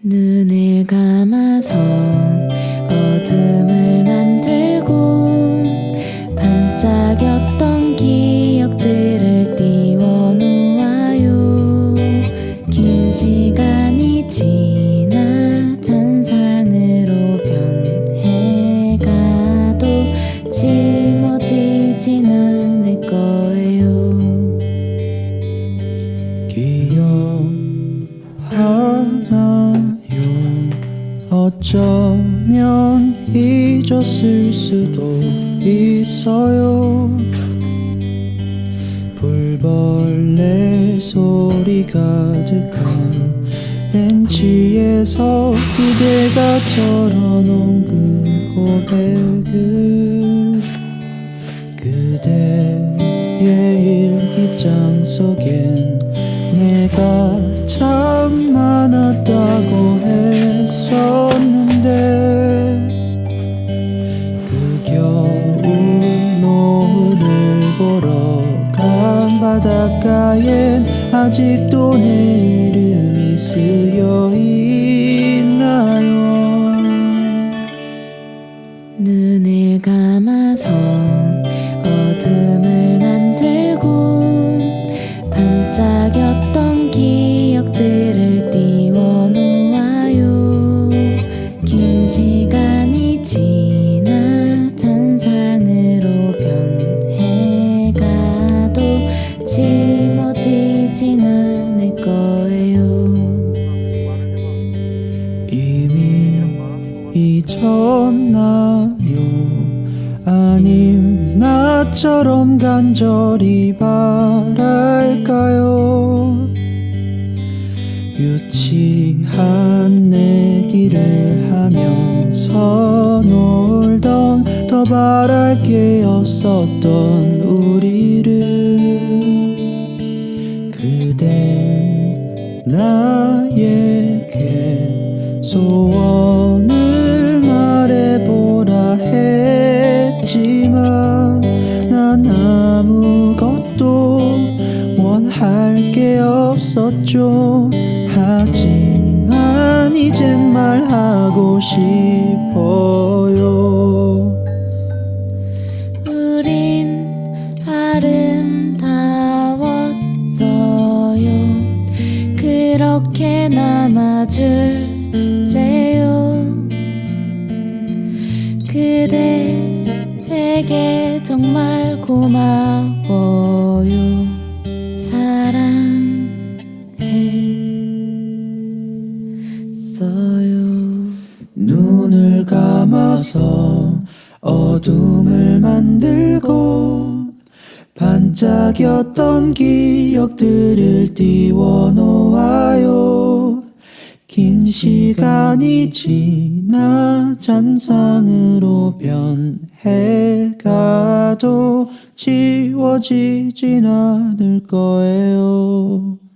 눈을 감아서 어쩌면 잊었을 수도 있어요. 불벌레 소리 가득한 벤치에서 그대가 털어놓은 그 고백을 그대의 일기장 속엔 내가 참 많았다고 했 보러 간 바닷가엔 아직도 내 이름이 쓰여 있나요? 눈을 감아서 어둠을 잊었나요? 아님 나처럼 간절히 바랄까요? 유치한 내기를 하면서 놀던 더 바랄 게 없었던 우리를 그댄 나에게 소원을 없었죠 하지만 이젠 말하고 싶어요 우린 아름다웠어요. 그렇게 남아줄래요? 그대에게 정말 고마워 감아서 어둠을 만들고 반짝였던 기억들을 띄워놓아요. 긴 시간이 지나 잔상으로 변해가도 지워지진 않을 거예요